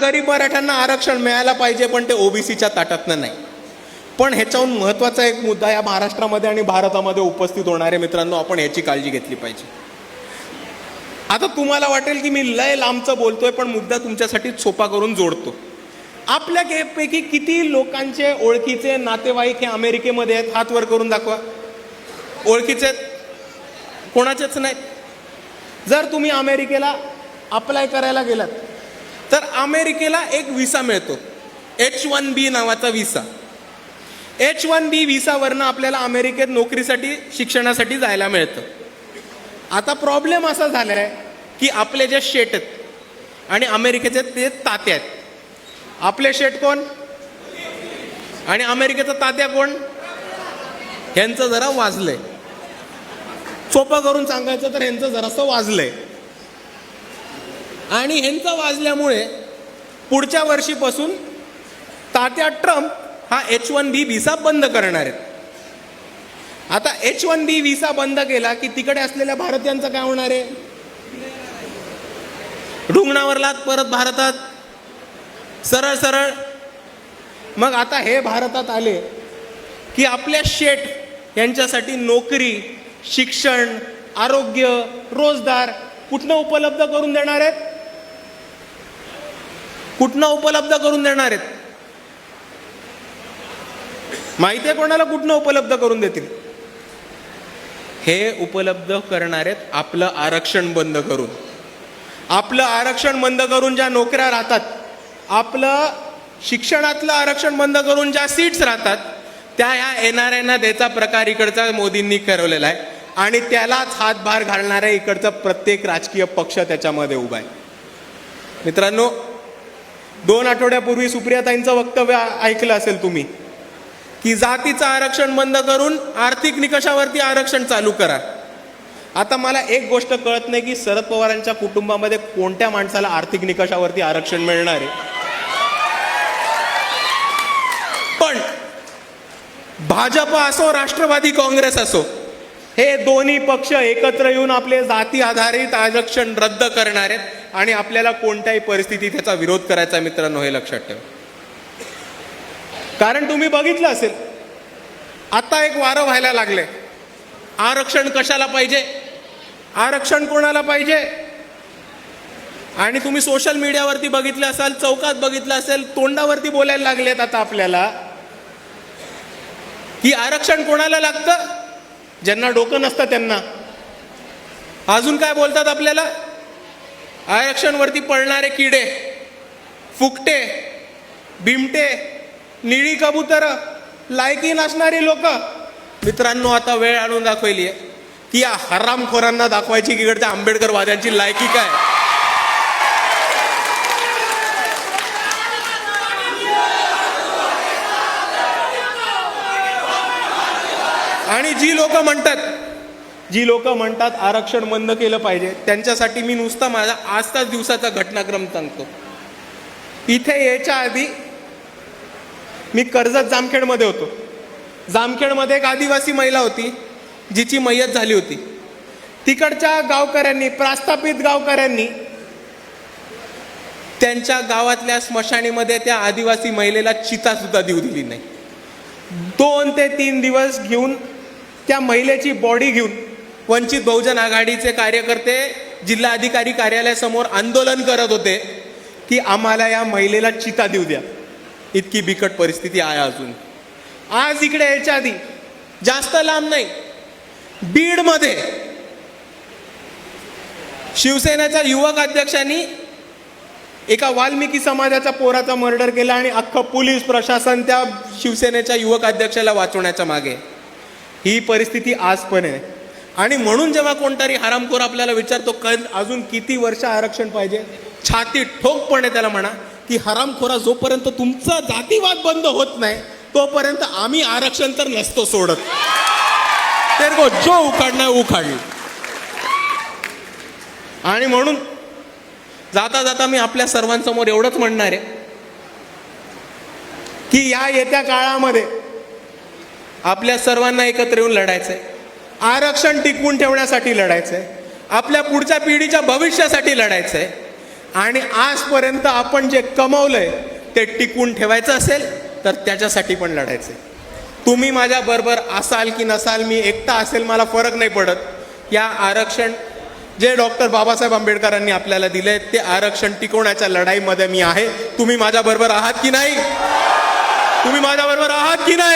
गरीब मराठ्यांना आरक्षण मिळायला पाहिजे पण ते ओबीसीच्या ताटातनं नाही. पण ह्याच्याहून महत्त्वाचा एक मुद्दा या महाराष्ट्रामध्ये आणि भारतामध्ये उपस्थित होणारे मित्रांनो आपण याची काळजी घेतली पाहिजे. आता तुम्हाला वाटेल की मी लय लांबचं बोलतोय पण मुद्दा तुमच्यासाठी सोपा करून जोडतो. आपल्या के- किती लोकांचे ओळखीचे नातेवाईक हे अमेरिकेमध्ये आहेत हात वर करून दाखवा. ओळखीचे आहेत? कोणाचेच नाही. जर तुम्ही अमेरिकेला अप्लाय करायला गेलात तर अमेरिकेला एक विसा मिळतो. एच वन बी नावाचा विसा एच वन बी विसावरनं आपल्याला अमेरिकेत नोकरीसाठी शिक्षणासाठी जायला मिळतं. आता प्रॉब्लेम असा झाला आहे की आपले जे शेट आहेत आणि अमेरिकेचे ते तात्या आहेत. आपले शेट कोण? आणि अमेरिकेचं तात्या कोण? ह्यांचं जरा वाजलंय. सोपं करून सांगायचं तर ह्यांचं जरासं वाजलंय. आणि ह्यांचं वाजल्यामुळे पुढच्या वर्षीपासून तात्या ट्रम्प हा एच वन बी व्हिसा बंद करणार आहेत. आता एच वन बी व्हिसा बंद केला की तिकडे असलेल्या भारतीयांचं काय होणार आहे? ढुंगणावरलात परत भारतात. सरळ सरळ. मग आता हे भारतात आले की आपल्या शेठ यांच्यासाठी नोकरी शिक्षण आरोग्य रोजगार कुठनं उपलब्ध करून देणार आहेत? कुठनं उपलब्ध करून देणार आहेत? माहिती आहे कोणाला कुठनं उपलब्ध करून देतील? हे उपलब्ध करणार आहेत आपलं आरक्षण बंद करून. आपलं आरक्षण बंद करून ज्या नोकऱ्या राहतात आपलं शिक्षणातलं आरक्षण बंद करून ज्या सीट्स राहतात त्या ह्या येणाऱ्यांना द्यायचा प्रकार इकडचा मोदींनी ठरवलेला आहे. आणि त्यालाच हातभार घालणाऱ्या इकडचा प्रत्येक राजकीय पक्ष त्याच्यामध्ये उभा आहे. मित्रांनो दोन आठवड्यापूर्वी सुप्रियाताईंचं वक्तव्य ऐकलं असेल तुम्ही की जातीचं आरक्षण बंद करून आर्थिक निकषावरती आरक्षण चालू करा. आता मला एक गोष्ट कळत नाही की शरद पवारांच्या कुटुंबामध्ये कोणत्या माणसाला आर्थिक निकषावरती आरक्षण मिळणार आहे. पण भाजप असो राष्ट्रवादी काँग्रेस असो हे दोन्ही पक्ष एकत्र येऊन आपले जाती आधारित आरक्षण रद्द करणार आहेत. आणि आपल्याला कोणत्याही परिस्थितीत त्याचा विरोध करायचा मित्रांनो हे लक्षात ठेवा. कारण तुम्ही बघितलं असेल आता एक वारं व्हायला लागले आरक्षण कशाला पाहिजे? आरक्षण कोणाला पाहिजे? आणि तुम्ही सोशल मीडियावरती बघितलं असाल चौकात बघितलं असेल तोंडावरती बोलायला लागलेत आता आपल्याला की आरक्षण कोणाला लागतं? ज्यांना डोकं नसतं त्यांना. अजून काय बोलतात आपल्याला? आरक्षणवरती पळणारे किडे फुकटे बिमटे निळी कबूतर लायकी नसणारी लोक. मित्रांनो आता वेळ आणून दाखवली आहे की या हरामखोरांना दाखवायची की इकडच्या आंबेडकरवाद्यांची लायकी काय आणि जी लोक म्हणतात जी लोक म्हणतात आरक्षण बंद केलं पाहिजे त्यांच्यासाठी मी नुसता माझा आजचाच दिवसाचा घटनाक्रम सांगतो. इथे यायच्या आधी मी कर्जत जामखेडमध्ये होतो. जामखेडमध्ये एक आदिवासी महिला होती जिची मयत झाली होती. तिकडच्या गावकऱ्यांनी प्रास्थापित गावकऱ्यांनी त्यांच्या गावातल्या स्मशानीमध्ये त्या आदिवासी महिलेला चितासुद्धा देऊ दिली नाही. दोन ते तीन दिवस घेऊन त्या महिलेची बॉडी घेऊन वंचित बहुजन आघाडीचे कार्यकर्ते जिल्हाधिकारी कार्यालयासमोर आंदोलन करत होते की आम्हाला या महिलेला चिता देऊ द्या. इतकी बिकट परिस्थिती आहे अजून. आज इकडे यायच्या आधी जास्त लांब नाही बीडमध्ये शिवसेनेच्या युवक अध्यक्षांनी एका वाल्मिकी समाजाच्या पोराचा मर्डर केला आणि अख्खं पोलीस प्रशासन त्या शिवसेनेच्या युवक अध्यक्षाला वाचवण्याच्या मागे. ही परिस्थिती आज पण आहे. आणि म्हणून जेव्हा कोणतरी हरामखोर आपल्याला विचारतो क अजून किती वर्ष आरक्षण पाहिजे? छाती ठोकपणे त्याला म्हणा की हरामखोरा जोपर्यंत तुमचा जातीवाद बंद होत नाही तोपर्यंत आम्ही आरक्षण तर नसतो सोडत. तर गो जो उखाडणार उखाडली. आणि म्हणून जाता जाता मी आपल्या सर्वांसमोर एवढंच म्हणणार आहे की या येत्या काळामध्ये आपल्या सर्वांना एकत्र येऊन लढायचं आहे आरक्षण टिकवून ठेवण्यासाठी लढायचंय. आपल्या पुढच्या पिढीच्या भविष्यासाठी लढायचंय. आणि आजपर्यंत आपण जे कमवलंय ते टिकवून ठेवायचं असेल तर त्याच्यासाठी पण लढायचंय. तुम्ही माझ्या बरोबर असाल की नसाल मी एकटा असेल मला फरक नाही पडत. या आरक्षण जे डॉक्टर बाबासाहेब आंबेडकरांनी आपल्याला दिले ते आरक्षण टिकवण्याच्या लढाईमध्ये मी आहे. तुम्ही माझ्याबरोबर आहात की नाही? तुम्ही माझ्याबरोबर आहात की नाही?